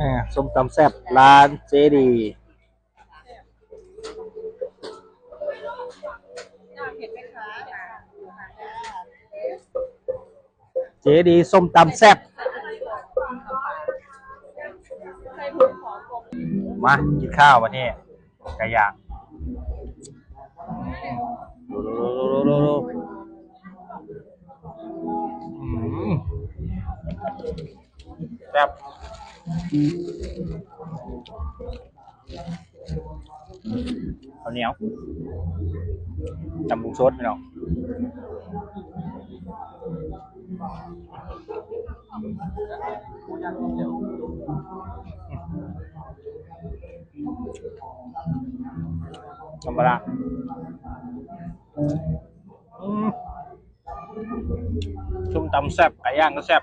อ่าส้มตำแซ่บร้านเจดี เจดีส้มตำแซ่บมากินข้าววันนี้ไก่ย่างดูดูดูดูดูอืมแซ่บ Còn néo Tầm bụng sốt phải không? Cầm bà lạc Trung tâm xẹp, cái ăn nó xẹp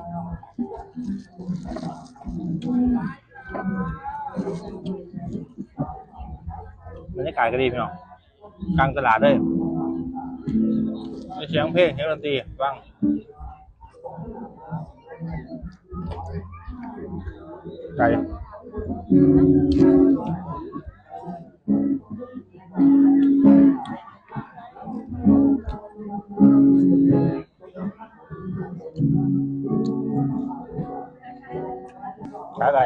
ายก็ดีพี่น้องกลางตลาดเลยเสียงเพลงเสียงดนตรีฟังไก่ขาไก่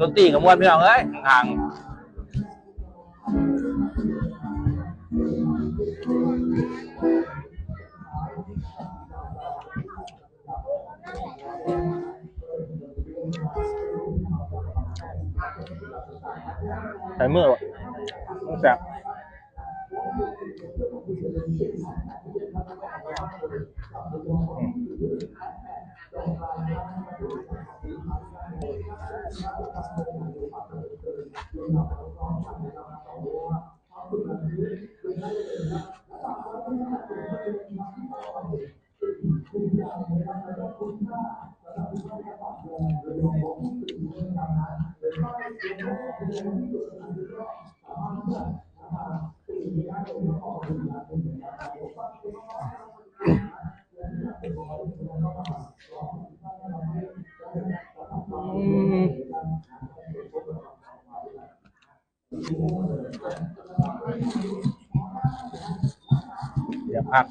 ดนตรีกับมวนพี่น้องเอ้ยห่างใส่มือวะแซ่บ 음. เดี๋ยวพัก